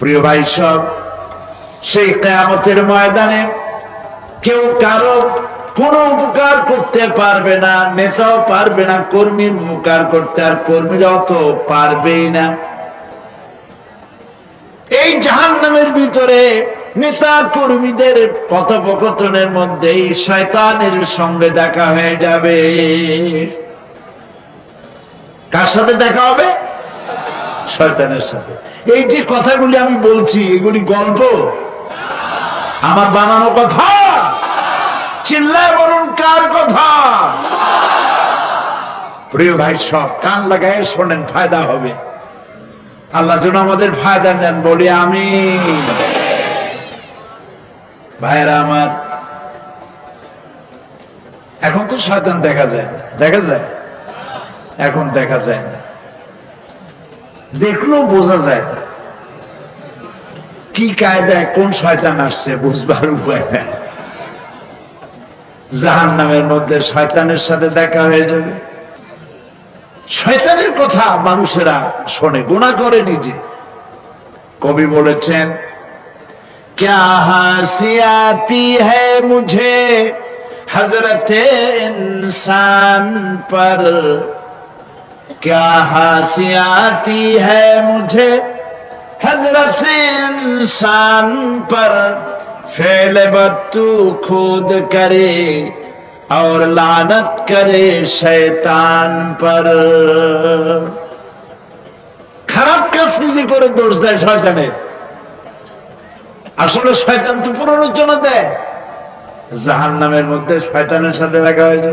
প্রিয় ভাই সব, সেই কেয়ামতের ময়দানে কেউ কারও কোনো উপকার করতে পারবে না, নেতাও পারবে না, কর্মীর উপকার করতে, আর কর্মীরাও তো পারবেই না। এই জাহান্নামের ভিতরে নেতা কর্মীদের কথোপকথনের মধ্যেই শয়তানের সঙ্গে দেখা হয়ে যাবে। কার সাথে দেখা হবে? শয়তানের সাথে। এই যে কথাগুলি আমি বলছি, এগুলি গল্প। আমার বানানো কথা। চিল্লায় বলুন, কার কথা? প্রিয় ভাই সব, কান লাগায় শোনেন, ফায়দা হবে। আল্লাহ যেন আমাদের ফায়দা দেন, বলি আমি ভাইয়েরা আমার, এখন তো শয়তান দেখা যায় না। দেখা যায়? এখন দেখা যায় না। দেখলেও বোঝা যায় না। কি কায়দায় কোন শয়তান আসছে বুঝবার উপায় নাই। জাহান নামের মধ্যে শয়তানের সাথে দেখা হয়ে যাবে। শয়তানের কথা মানুষেরা শোনে গুণা করে নিজে। কবি বলেছেন, ক্যা হাসিয়াতি হ্যাঁ মুঝে হজরত ইনসান পর? ক্যা হাসিয়াতি হ্যাঁ মুঝে حضرت انسان پر فعل بدو خود کرے اور لعنت کرے شیطان پر খারাপ কাজ নিজে করে দোষ দেয় শয়তানে। আসলে শয়তান তো পুরো রচনা দেয়। জাহান নামের মধ্যে শয়তানের সাথে দেখা হয়েছে।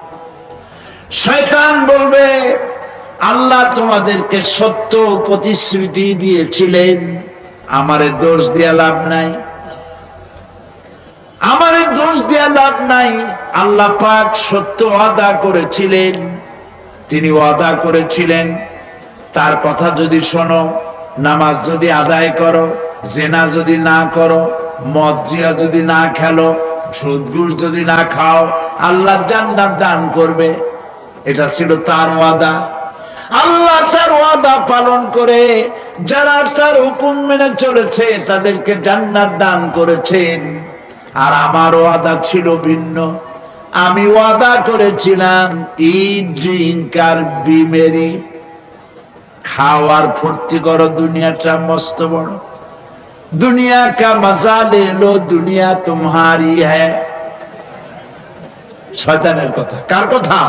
শয়তান বলবে, আল্লাহ তোমাদেরকে সত্য প্রতিশ্রুতি দিয়েছিলেন, আমারে দোষ দিয়া লাভ নাই। আমারে দোষ দিয়া লাভ নাই, আল্লাহ পাক সত্য ওয়াদা করেছিলেন। তিনি ওয়াদা করেছিলেন, তার কথা যদি শোনো, নামাজ যদি আদায় করো, জেনা যদি না করো, মদ জিয়া যদি না খেলো সুদগুর যদি না খাও, আল্লাহ জান্নাত দান করবে। এটা ছিল তার ওয়াদা। আল্লাহ তার ওয়াদা পালন করে যারা তার হুকুম মেনে চলেছে, তাদেরকে জান্নাত দান করেছেন। আর আমার ওয়াদা ছিল ভিন্ন। আমি ওয়াদা করেছিলাম ই ড্রিঙ্ক আর বিমেরি খাওয়ার ফুর্তি করো, দুনিয়াটা মস্ত বড়। দুনিয়া কা মজা লে লো, দুনিয়া তোমারি হ্যাঁ শয়তানের কথা। কার কথা?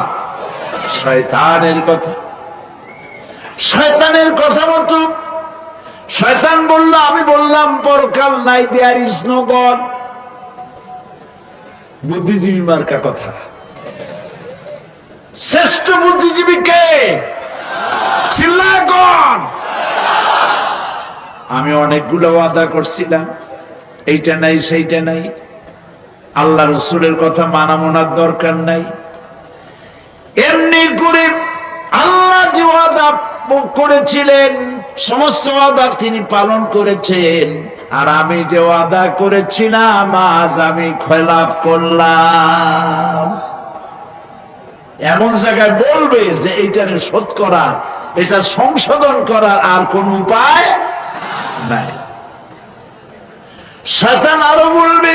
শয়তানের কথা। শয়তানের কথা মতো শয়তান বলল, আমি বললাম, পরকাল নাই দেয়ার ইজ নো বুদ্ধিজীবী মার্কা কথা। শ্রেষ্ঠ বুদ্ধিজীবী কে? আমি অনেকগুলো ওয়াদা করছিলাম। এইটা নাই, সেইটা নাই। আল্লাহ রসুলের কথা মানা মোনার দরকার নাই। এমনি করে আল্লাহ যে ওয়াদা করেছিলেন, সমস্ত ওয়াদা তিনি পালন করেছেন। আর আমি যে ওয়াদা করেছিলাম আজ আমি খেলাপ করলাম। এমন জায়গায় বলবে যে এইটারে শোধ করার, এটা সংশোধন করার আর কোন উপায় নাই। শয়তান আরও বলবে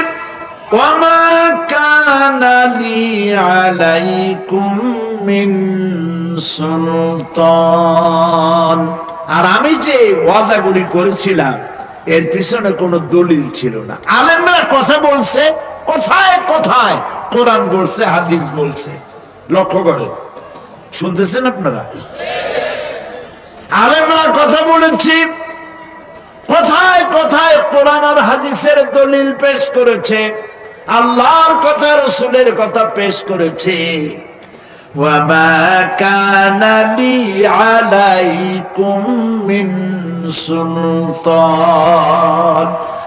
وما كان لي عليكم من সুলতান আর আমি যে ওয়াদাগুলি করেছিলাম এর পিছনে কোনো দলিল ছিল না আলেমরা কথা বলছে কথায় কথায় কোরআন বলছে হাদিস বলছে লক্ষ্য করেন শুনতেছেন আপনারা আলেমরা কথা বলেছি কথায় কথায় কোরআন আর হাদিসের দলিল পেশ করেছে আল্লাহর কথা রসুলের কথা পেশ করেছে وما كان لي عليكم من سلطان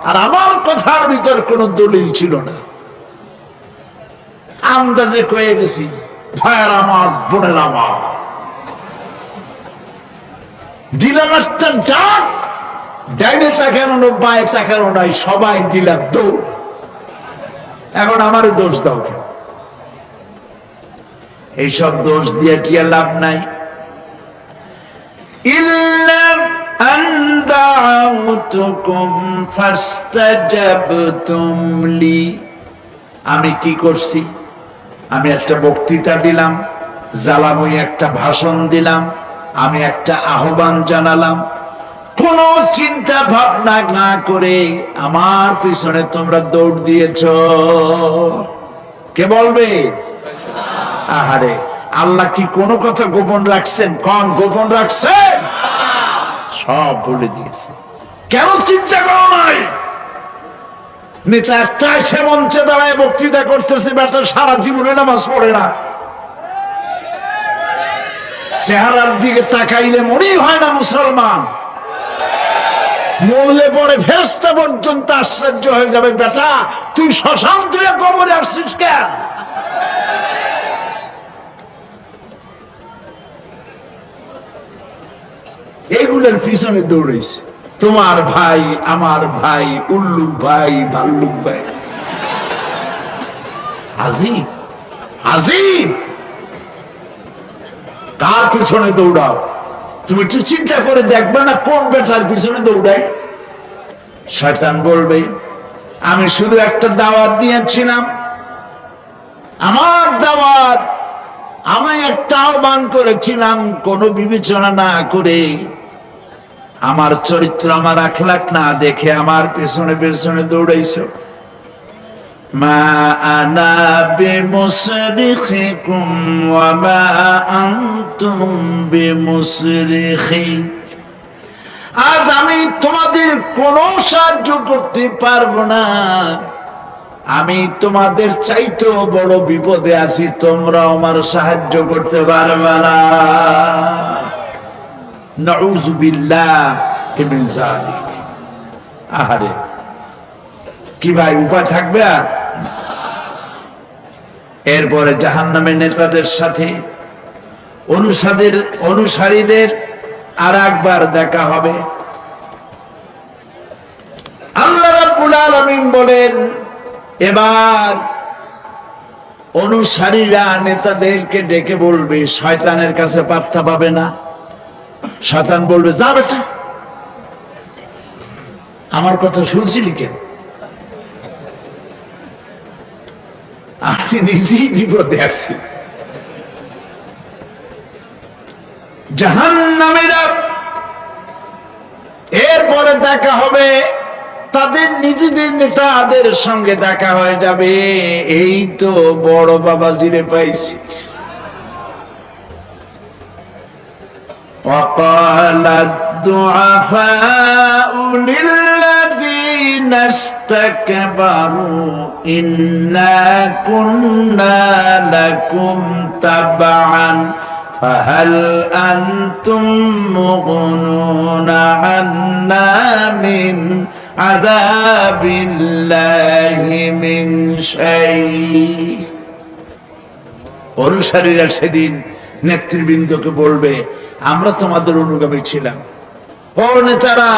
আর আমার কথার ভিতর কোনো দলিল ছিল না আন্দাজে কয়ে গেছি ভাইয়ের আমার বোনের আমার দিলাম একটা ডাক ডাইনে তাকানো না বায়ে তাকানো নাই সবাই দিলাম দৌড় এখন আমার দোষ দাও এইসব দোষ দিয়ে কি লাভ নাই? আমি কি করছি? আমি একটা বক্তৃতা দিলাম, জ্বালাময়ী একটা ভাষণ দিলাম, আমি একটা আহ্বান জানালাম কোন চিন্তা ভাবনা না করে আমার পিছনে তোমরা দৌড় দিয়েছ। কে বলবে? আহারে, আল্লাহ কি কোনো কথা গোপন রাখছেন? কন, গোপন রাখছেন? সব বলে দিয়েছে। কেন চিন্তা করো নাই? নেতা একটা সে মঞ্চে দাঁড়ায় বক্তৃতা করতেছে, বেটা সারা জীবনে নামাজ পড়ে না। চেহারার দিকে তাকাইলে মনেই হয় না মুসলমান। মরলে পরে ফেরস্তা পর্যন্ত আশ্চর্য হয়ে যাবে, বেটা, তুই শ্মশান তুই কবরে আসছিস কেন? এগুলোর পিছনে দৌড়েছে তোমার ভাই, আমার ভাই, উল্লুক ভাই, ভাল্লুক ভাই। আজিব আজিব! কার পিছনে দৌড়াও। তুমি একটু চিন্তা করে দেখবে না কোন বেটার পিছনে দৌড়াই শয়তান বলবে, আমি শুধু একটা দাওয়াত দিয়েছিলাম। আমার দাওয়াত আমি একটা আহ্বান করেছিলাম, কোনো বিবেচনা না করে। আমার চরিত্র, আমার আখলাক না দেখে আমার পেছনে পেছনে দৌড়াইছো। মা আজ আমি তোমাদের কোনো সাহায্য করতে পারব না। আমি তোমাদের চাইতেও বড় বিপদে আছি তোমরা আমার সাহায্য করতে পারবে না। আহারে, কি ভাই, উপায় থাকবে আর? এরপরে জাহান্নামের নেতাদের সাথে অনুসারীদের অনুসারীদের আর একবার দেখা হবে। আল্লাহ রাব্বুল বলেন, এবার অনুসারীরা নেতাদেরকে ডেকে বলবে, শয়তানের কাছে পাত্তা পাবে না। শয়তান বলবে, যা বেটা, আমার কথা শুনছিলি কেন? আমি নিজেই বিপদে আছি জাহান্নামীরা এরপরে দেখা হবে তাদের নিজেদের নেতাদের সঙ্গে দেখা হয়ে যাবে এই তো বড় বাবাজিরে পাইছি وقال الضعفاء للذين استكبروا إنا كنا لكم تبعا فهل أنتم مغنون عنا من عذاب الله من شيء অনুসারীরা সেদিন নেতৃবৃন্দকে বলবে আমরা তোমাদের অনুগামী ছিলাম ও নেতারা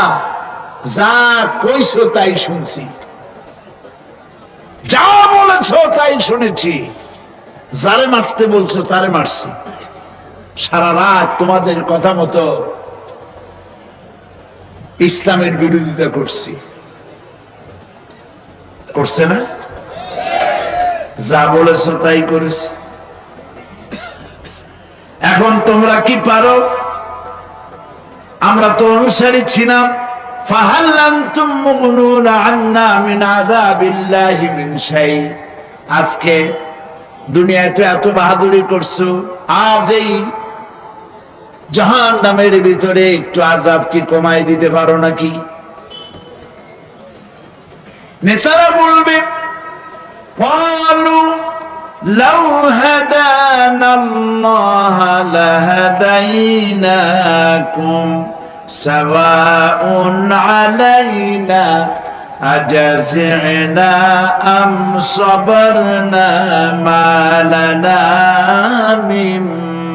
যা কইছো তাই শুনছি। যা বলেছ তাই শুনেছি। যারে মারতে বলছো তারে মারছি। সারা রাত তোমাদের কথা মতো ইসলামের বিরোধিতা করছি। করছে না? যা বলেছ তাই করেছি। এখন তোমরা কি পারো? আমরা তো অনুসারী ছিলাম। ফাহাল্লান্তুম মুগনুনা আন্না মিন আযাবিল্লাহি মিন শাই আজকে দুনিয়ায় তো এত বাহাদুরি করছো আজ এই জাহান নামের ভিতরে একটু আজাব কি কমাই দিতে পারো নাকি নেতারা বলবে قالوا لو هدانا الله لهديناكم سواء علينا أجزعنا أم صبرنا ما لنا من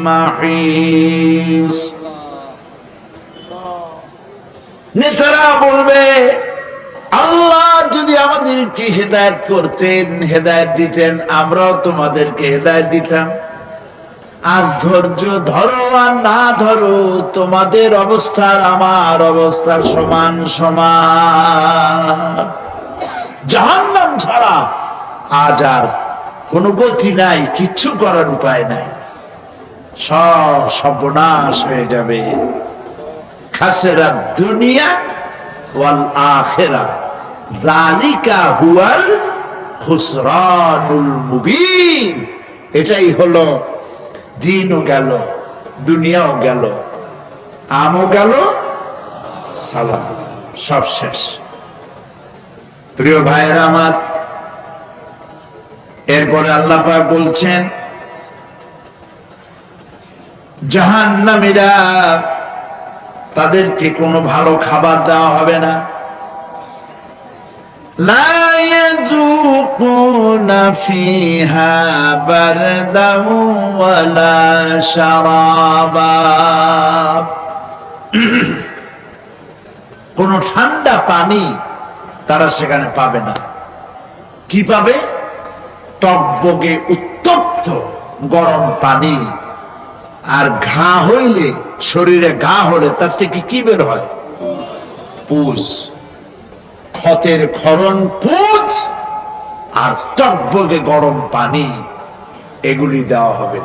محيص নেতারা বলবে আল্লাহ যদি আমাদেরকে হেদায়ত করতেন হেদায়ত দিতেন আমরাও তোমাদেরকে হেদায়ত দিতাম আজ ধৈর্য ধরো আর না ধরো, তোমাদের অবস্থার আমার অবস্থার সমান সমান। জাহান্নাম ছাড়া আজ আর কোনো গতি নাই, কিচ্ছু করার উপায় নাই। সব সর্বনাশ হয়ে যাবে। খাসেরা দুনিয়া ওয়াল আখেরা। জালিকা হুয়াল খুসরানুল মুবিন। এটাই হলো দিনও গেল দুনিয়াও গেল আমও গেল সালাম সব শেষ। প্রিয় ভাইয়েরা আমার, এরপরে আল্লাহ পাক বলছেন, জাহান্নামীরা তাদেরকে কোনো ভালো খাবার দেওয়া হবে না। لا يذوقون فيها بردا ولا شرابا কোন ঠান্ডা পানি তারা সেখানে পাবে না কি পাবে টকবগে উত্তপ্ত গরম পানি আর ঘা হইলে শরীরে ঘা হলে তার থেকে কি বের হয় পুজ ক্ষতের ক্ষরণ পুজ আর টকবগে গরম পানি, এগুলি দেওয়া হবে।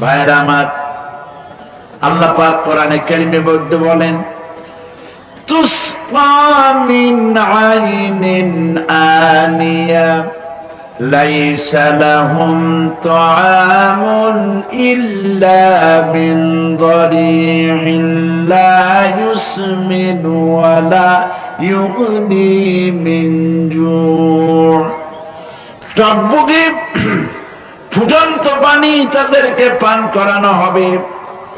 ভাইরা আমার, আল্লাহ পাক কোরআনে কারিমে মধ্যে বলেন তুসকা মিন আইনিন আনিয়া ليس لهم طعام إلا من ضريع لا يسمن ولا يغني من جوع টকবুকে ফুটন্ত পানি তাদেরকে পান করানো হবে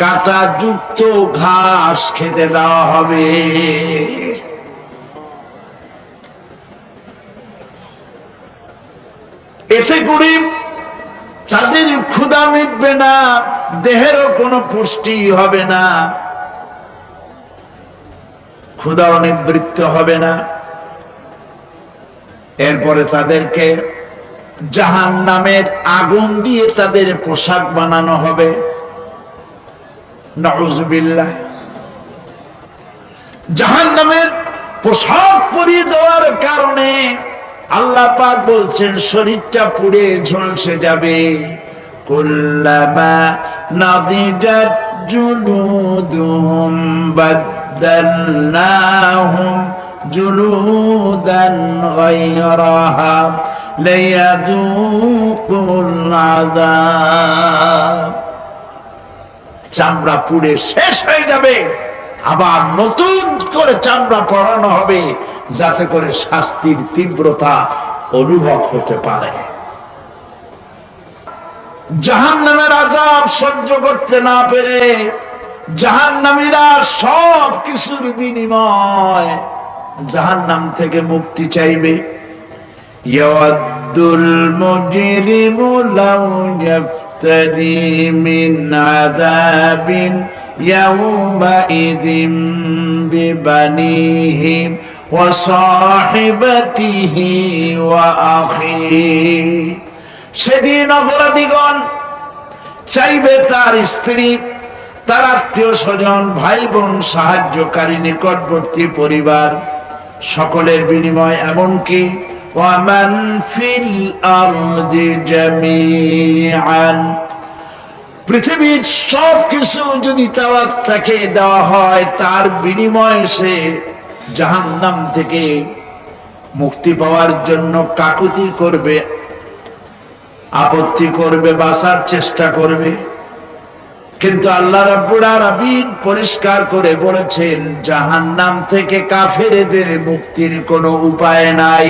কাটা যুক্ত ঘাস খেতে দেওয়া হবে এতে করে তাদের ক্ষুধা মিটবে না, দেহেরও কোনো পুষ্টি হবে না। ক্ষুধাও নিবৃত্ত হবে না। এরপরে তাদেরকে জাহান নামের আগুন দিয়ে তাদের পোশাক বানানো হবে। নজুবিল্লাহ জাহান নামের পোশাক পরিয়ে দেওয়ার কারণে আল্লাহ পাক বলছেন, শরীরটা পুড়ে ঝলসে যাবে। চামড়া পুড়ে শেষ হয়ে যাবে। আবার নতুন করে চামড়া পরানো হবে। যাতে করে শাস্তির তীব্রতা অনুভব হতে পারে। জাহান নামের আজাব সহ্য করতে না পেরে জাহান নামীরা সব কিছুর বিনিময় জাহান নাম থেকে মুক্তি চাইবে। ওয়া সাহিবাতিহি ওয়া সেদিন অপরাধীগণ চাইবে তার স্ত্রী, তার আত্মীয় স্বজন ভাই বোন সাহায্যকারী, নিকটবর্তী পরিবার, সকলের বিনিময় এমনকি ওয়ামান ফিল আরদি জামিআন। পৃথিবীর সব কিছু যদি তাকে দেওয়া হয়, তার বিনিময়ে সে জাহান্নাম থেকে মুক্তি পাওয়ার জন্য কাকুতি করবে, আপত্তি করবে, বাঁচার চেষ্টা করবে। কিন্তু আল্লাহ রাব্বুল আলামিন পরিষ্কার করে বলেছেন, জাহান্নাম থেকে কাফেরদের মুক্তির কোনো উপায় নাই।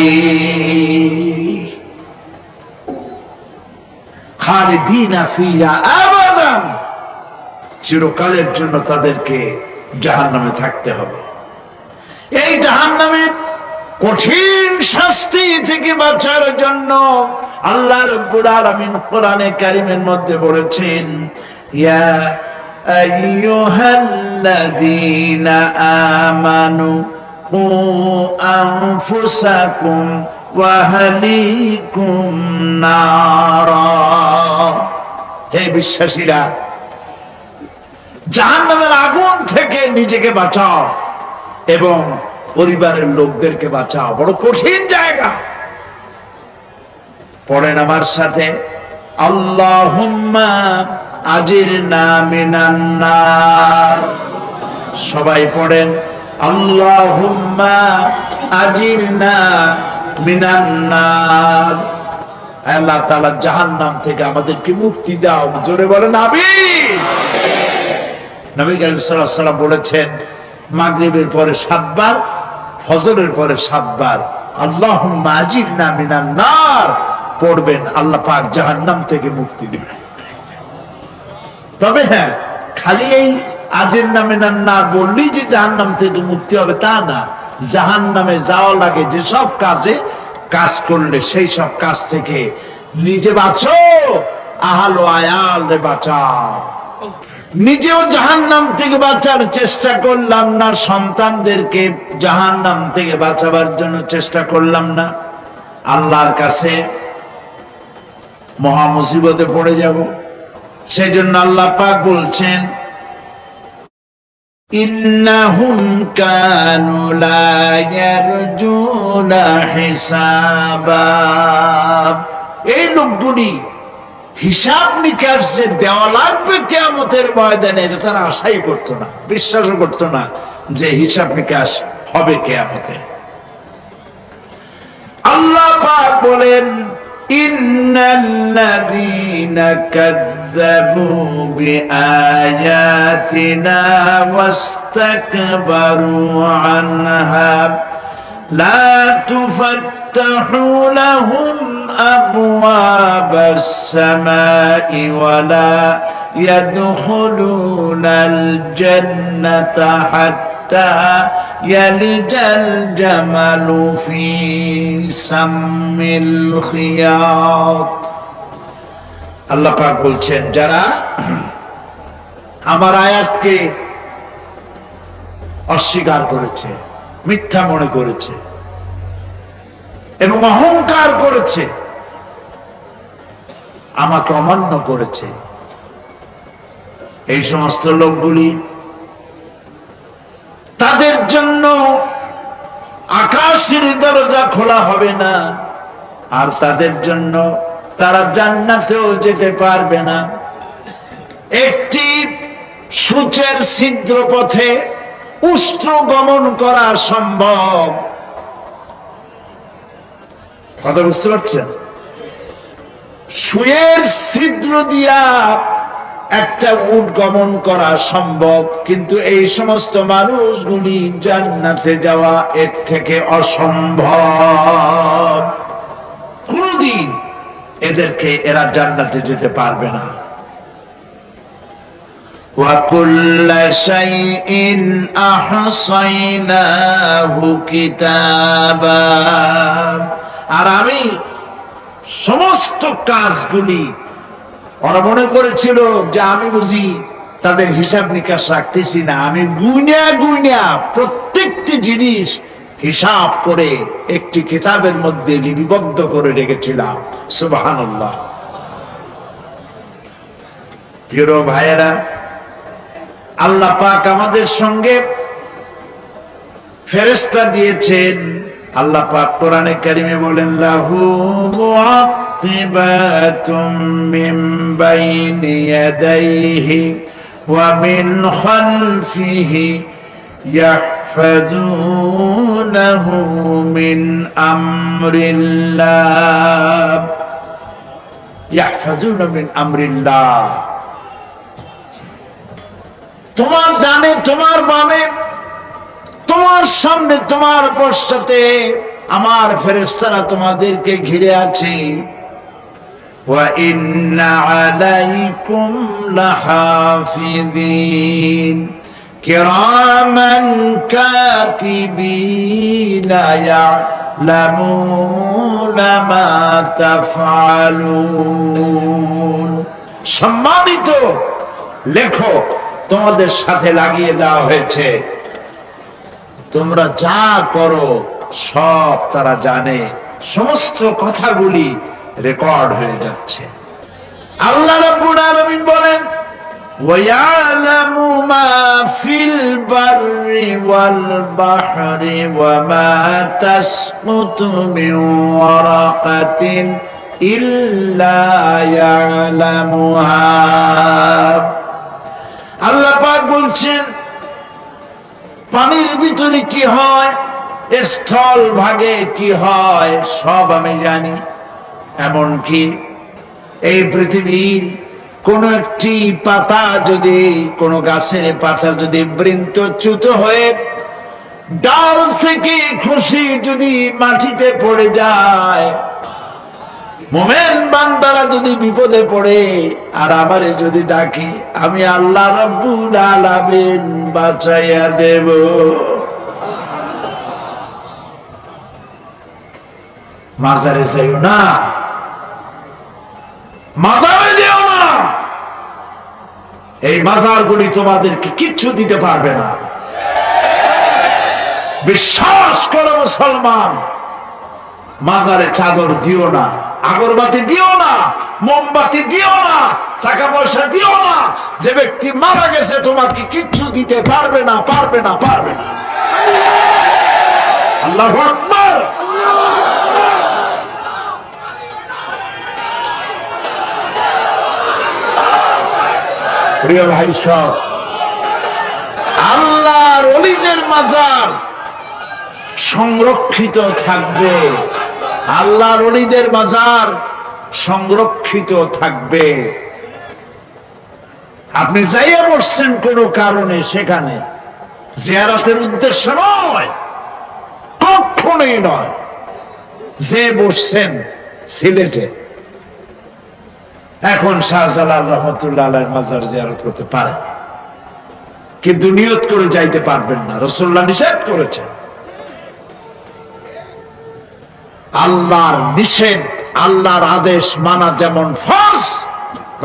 খালিদিনা ফিহা চিরকালের জন্য তাদেরকে জাহান্নামে থাকতে হবে। এই জাহান্নামের কঠিন শাস্তি থেকে বাঁচার জন্য আল্লাহ রব্বুল আলামিন কোরআনে কারিমের মধ্যে বলেছেন, ইয়া আইয়ুহাল্লাযীনা আমানু হে বিশ্বাসীরা, জাহান্নামের আগুন থেকে নিজেকে বাঁচাও। এবং পরিবারের লোকদেরকে বাঁচাও। বড় কঠিন জায়গা। পড়েন আমার সাথে, আল্লাহুম্মা আজির নামিনান্নার সবাই পড়েন, আল্লাহুম্মা আজির না মিনান্নার আল্লাহ তাআলা জাহান্নাম থেকে আমাদেরকে মুক্তি দাও। জোরে বলেন, আমিন। নবী করিম আলাইহি সাল্লাম বলেছেন মাগরিবের পরে সাতবার, ফজরের পরে সাতবার। আল্লাহ আজির না মিনান নার। পড়বেন, আল্লাহ পাক জাহান্নাম থেকে মুক্তি দিবেন। তবে হ্যাঁ খালি এই আজের নামে না বললেই যে জাহান্নাম থেকে মুক্তি হবে তা না। জাহান নামে যাওয়া লাগে যে সব কাজে, কাজ করলে সেই সব কাজ থেকে নিজে বাঁচো, আহালো আয়াল রে বাঁচাও। নিজেও জাহান্নাম থেকে বাঁচার চেষ্টা করলাম না, সন্তানদেরকে জাহান্নাম থেকে বাঁচাবার জন্য চেষ্টা করলাম না। আল্লাহর কাছে মহা মুসিবতে পড়ে যাব। সেই জন্য আল্লাহ পাক বলছেন এই লোকগুলি হিসাব নিকাশ যে দেওয়া লাগবে কেয়ামতের ময়দানে, এটা তারা আশাই করতো না, বিশ্বাসও করতো না যে হিসাব নিকাশ হবে কেয়ামতে। আল্লাহ পাক বলেন, ইন্নাল্লাযীনা কাযযাবু বিআয়াতিনা لا تفتح لهم أبواب السماء ولا يدخلون الجنة حتى يلج الجمل في سم الخياط আল্লাহ পাক বলছেন যারা আমার আয়াতকে অস্বীকার করেছে মিথ্যা মনে করেছে এবং অহংকার করেছে, আমাকে অমান্য করেছে। এই সমস্ত লোকগুলি তাদের জন্য আকাশের দরজা খোলা হবে না, আর তাদের জন্য তারা জান্নাতেও যেতে পারবে না। একটি সূচের ছিদ্র পথে উষ্ট্র গমন করা সম্ভব। কথা বুঝতে পারছেন সুয়ের ছিদ্র দিয়া একটা উট গমন করা সম্ভব কিন্তু এই সমস্ত মানুষগুলি জান্নাতে যাওয়া এর থেকে অসম্ভব কোনদিন এদেরকে এরা জান্নাতে যেতে পারবে না وكل شيء أحصيناه كتابا আর আমি সমস্ত কাজগুলি ওরা মনে করেছিল যে আমি বুঝি তাদের হিসাব নিকাশ রাখতেছি না। আমি গুইনা গুইনা প্রত্যেকটি জিনিস হিসাব করে একটি কিতাবের মধ্যে লিপিবদ্ধ করে রেখেছিলাম। সুবহানাল্লাহ। প্রিয় ভাইয়েরা, আল্লাহ পাক আমাদের সঙ্গে ফেরেস্তা দিয়েছেন। আল্লাহ পাক কোরআনে কারিমে বলেন, লাহু মুআক্কিবাতুম মিন বাইনি ইয়াদাইহি ওয়া মিন খালফিহি ইয়াহফাজুনাহু মিন আমরিল্লাহ। ইয়াহফাজুনা মিন আমরিল্লাহ। তোমার ডানে, তোমার বামে তোমার সামনে তোমার পশ্চাতে আমার ফেরেস্তারা তোমাদেরকে ঘিরে আছে وَإِنَّ عَلَيْكُمْ لَحَافِظِينَ كِرَامًا كَاتِبِينَ يَعْلَمُونَ مَا تَفْعَلُونَ সম্মানিত লেখক তোমাদের সাথে লাগিয়ে দেওয়া হয়েছে তোমরা যা করো সব তারা জানে সমস্ত কথাগুলি রেকর্ড হয়ে যাচ্ছে আল্লাহ রাব্বুল আলামিন বলেন وَيَعْلَمُ مَا فِي الْبَرِّ وَالْبَحْرِ وَمَا تَسْقُطُ مِنْ وَرَقَةٍ إِلَّا يَعْلَمُهَا আল্লাহ পাক বলছেন পানির ভিতরে কি হয়? স্থল ভাগে কি হয়? সব আমি জানি। এমনকি এই পৃথিবীর কোন একটি পাতা যদি, কোন গাছের পাতা যদি বৃন্তচ্যুত হয়ে ডাল থেকে খুশি যদি মাটিতে পড়ে যায় মোমেন বান্দারা যদি বিপদে পড়ে, আর আমারে যদি ডাকি, আমি আল্লাহ রব্বুল বাঁচাইয়া দেব। মাজারে যাইও না। মাজারে যেও না। এই মাজারগুলি তোমাদেরকে কিচ্ছু দিতে পারবে না। বিশ্বাস করো মুসলমান, মাজারে চাদর দিও না। আগরবাতি দিও না, মোমবাতি দিও না টাকা পয়সা দিও না। যে ব্যক্তি মারা গেছে, তোমাকে কিচ্ছু দিতে পারবে না পারবে না পারবে না। আল্লাহ আল্লাহর অলিদের মাজার সংরক্ষিত থাকবে। আল্লাহর অলিদের মাজার সংরক্ষিত থাকবে। আপনি যাইয়া বসছেন কোনো কারণে সেখানে, জিয়ারতের উদ্দেশ্য নয় কখনোই নয়, যে বসছেন সিলেটে। এখন শাহজালাল রহমতুল্লাহ মাজার জিয়ারত করতে পারেন, কিন্তু নিয়ত করে যাইতে পারবেন না। রসুল্লাহ নিষেধ করেছেন। আল্লাহর নিষেধ, আল্লাহর আদেশ মানা যেমন ফরজ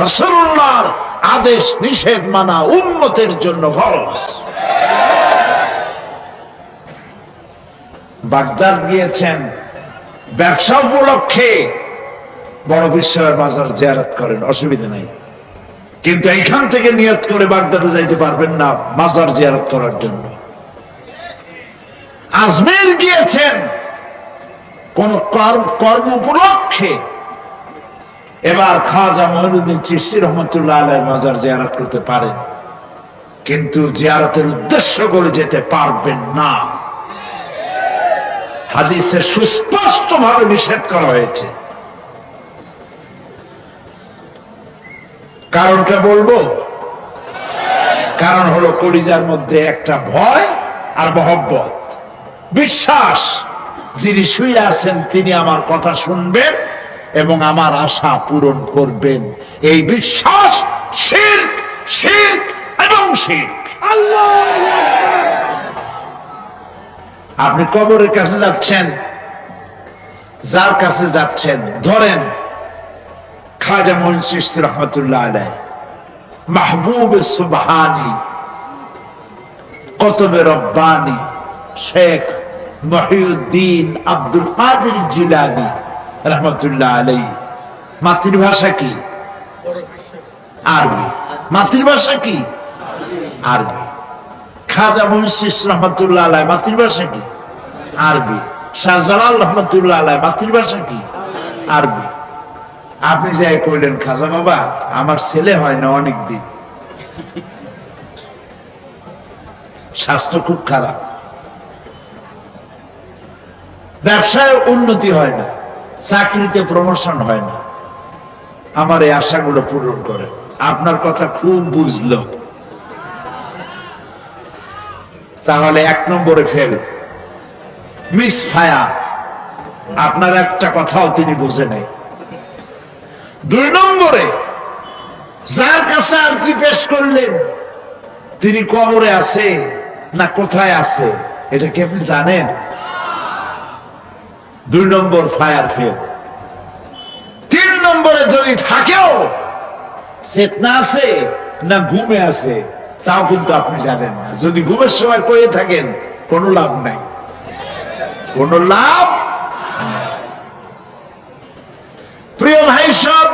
রসুল্লাহর আদেশ নিষেধ মানা উন্মতের জন্য ফরজ। বাগদাদ গিয়েছেন, ব্যবসা উপলক্ষে বড় বিশ্বের বাজার জিয়ারত করেন, অসুবিধা নাই। কিন্তু এইখান থেকে নিয়ত করে বাগদাদে যাইতে পারবেন না, মাজার জিয়ারত করার জন্য। আজমের গিয়েছেন কোন কর্ম উপলক্ষে। এবার খাজা মহিনুদ্দিন চিস্তি রহমতুল্লাহ আলাই মাজার জিয়ারত করতে পারেন। কিন্তু জিয়ারতের উদ্দেশ্য করে যেতে পারবেন না। হাদিসে সুস্পষ্ট ভাবে নিষেধ করা হয়েছে। কারণটা বলব? কারণ হলো কলিজার মধ্যে একটা ভয় আর মহব্বত। বিশ্বাস। যিনি শুয়ে আছেন, তিনি আমার কথা শুনবেন এবং আমার আশা পূরণ করবেন। এই বিশ্বাস শির্ক শির্ক এবং শির্ক। আপনি কবরের কাছে যাচ্ছেন, যার কাছে যাচ্ছেন, ধরেন খাজা মুন্সিস রহমতুল্লাহ আলাই মাহবুব সুবহানি, কতবে রব্বানি, শেখ মহিউদ্দিন আব্দুল কাদের জিলানি, রহমতুল্লাহ আলাই মাতৃভাষা কি? আরবি। মাতৃভাষা কি? আরবি। খাজা মুন্সিস রহমতুল্লাহ আলাই মাতৃভাষা কি? আরবি। শাহজালাল রহমতুল্লাহ আলাই মাতৃভাষা কি? আরবি। আপনি যাই কইলেন, খাজা বাবা, আমার ছেলে হয় না অনেক দিন স্বাস্থ্য খুব খারাপ। ব্যবসায় উন্নতি হয় না, চাকরিতে প্রমোশন হয় না। আমার এই আশাগুলো পূরণ করে। আপনার কথা খুব বুঝলো। তাহলে এক নম্বরে ফেল মিস ফায়ার আপনার একটা কথাও তিনি বুঝে নাই। দুই নম্বরে, যার কাছে আর্জি পেশ করলেন, তিনি কবরে আছে না কোথায় আছে, এটা কি আপনি জানেন? দুই নম্বর ফায়ার ফেল তিন নম্বরে যদি থাকেও চেতনা আছে না ঘুমে আছে তাও কিন্তু আপনি জানেন না। যদি ঘুমের সময় কয়ে থাকেন, কোনো লাভ নাই। কোনো লাভ প্রিয় ভাই সব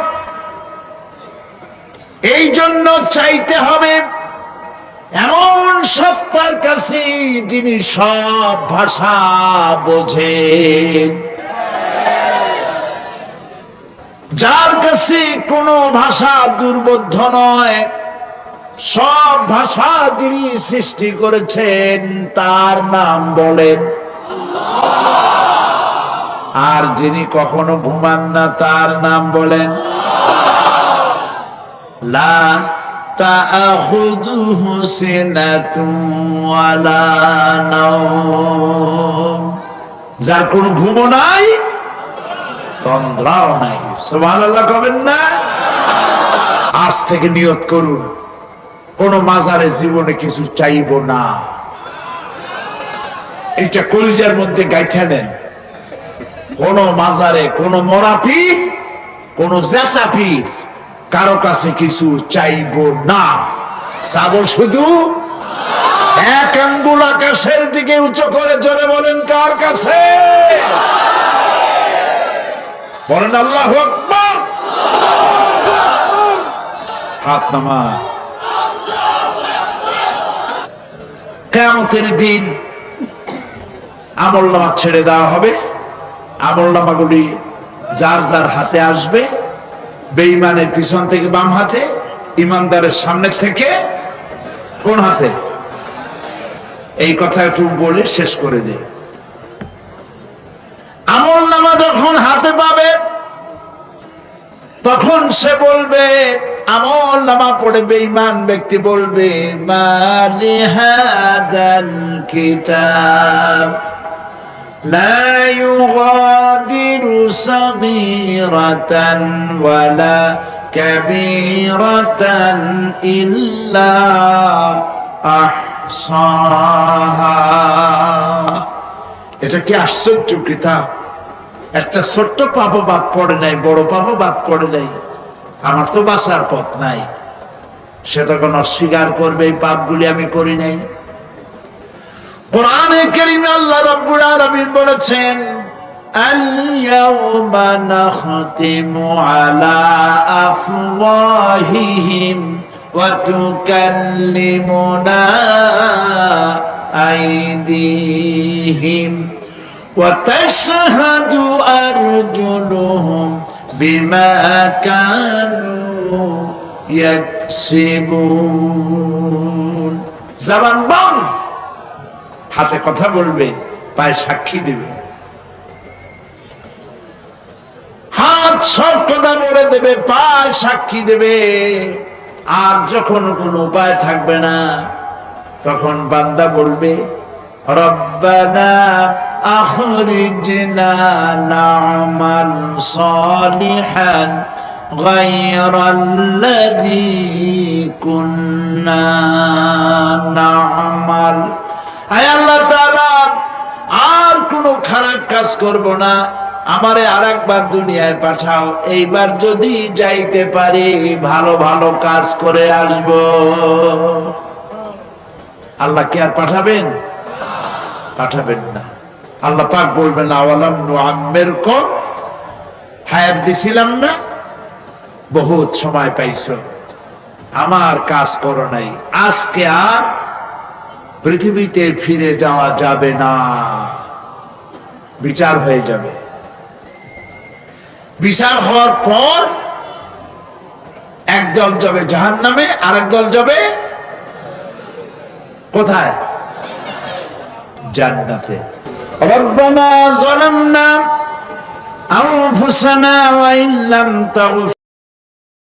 এই জন্য চাইতে হবে এমন সত্তার কাছে যিনি সব ভাষা বোঝেন। যার কাছে কোনো ভাষা দুর্বোধ্য নয়, সব ভাষা যিনি সৃষ্টি করেছেন তার নাম বলেন। আর যিনি কখনো ঘুমান না তার নাম বলেন। লা তাআখুযুহু সিনাতুন ওয়ালা নাওম। যার কোনো ঘুমও নাই, তন্দ্রাও নাই। সুবহানাল্লাহ কবেন না? আজ থেকে নিয়ত করুন, কোন মাজারে জীবনে কিছু চাইব না। এটা কলিজার মধ্যে গাইথা নেন। কোন মাজারে কোন মরা পীর, কোন জেতা পীর কারও কাছে কিছু চাইব না। চাব শুধু? এক আঙ্গুল আকাশের দিকে উঁচু করে জোরে বলেন, কার কাছে? বলেন, আল্লাহ হাত নামা কেমতের দিন আমল নামা ছেড়ে দেওয়া হবে। আমল নামাগুলি যার যার হাতে আসবে। বেঈমানের পিছন থেকে বাম হাতে, ইমানদারের সামনে থেকে কোন হাতে? এই কথা একটু বলে শেষ করে দে। আমল নামা যখন হাতে পাবে, তখন সে বলবে, আমল নামা পড়ে বেঈমান ব্যক্তি বলবে, মালি হাদাল কিতাব। لا يغادر صغيرة ولا كبيرة إلا أحصاها এটা কি আশ্চর্য কিতাব একটা ছোট্ট পাপও বাদ পড়ে নাই বড় পাপও বাদ পড়ে নাই আমার তো বাঁচার পথ নাই সে তখন অস্বীকার করবে এই পাপগুলি আমি করি নাই কোরআনে কারিমে আল্লাহ রাব্বুল আলামিন বলেছেন اليوم نختم على أفواههم وتكلمنا أيديهم وتشهد أرجلهم بما كانوا يكسبون زبان بان হাতে কথা বলবে পায়ে সাক্ষী দেবে হাত সব কথা বলে দেবে পায়ে সাক্ষী দেবে আর যখন কোনো উপায় থাকবে না তখন বান্দা বলবে রব্বানা আখরিজনা না'মাল সালিহান غير الذي كنا نعمل আর কোনো খারাপ কাজ করব না। আমারে আরেকবার দুনিয়ায় পাঠাও। এইবার যদি যাইতে পারি, ভালো ভালো কাজ করে আসব। আল্লাহ কি আর পাঠাবেন? পাঠাবেন না। আল্লাহ পাক বলবেন, আওয়ালাম নুআম্মের কম হায়াত দিছিলাম না। বহুত সময় পাইছো। আমার কাজ করো নাই। আজকে আর পৃথিবীতে ফিরে যাওয়া যাবে না বিচার হয়ে যাবে বিচার হওয়ার পর একদল যাবে জাহান নামে আরেক দল যাবে কোথায় জান্নাতে ربنا ظلمنا أنفسنا وإن لم تغفر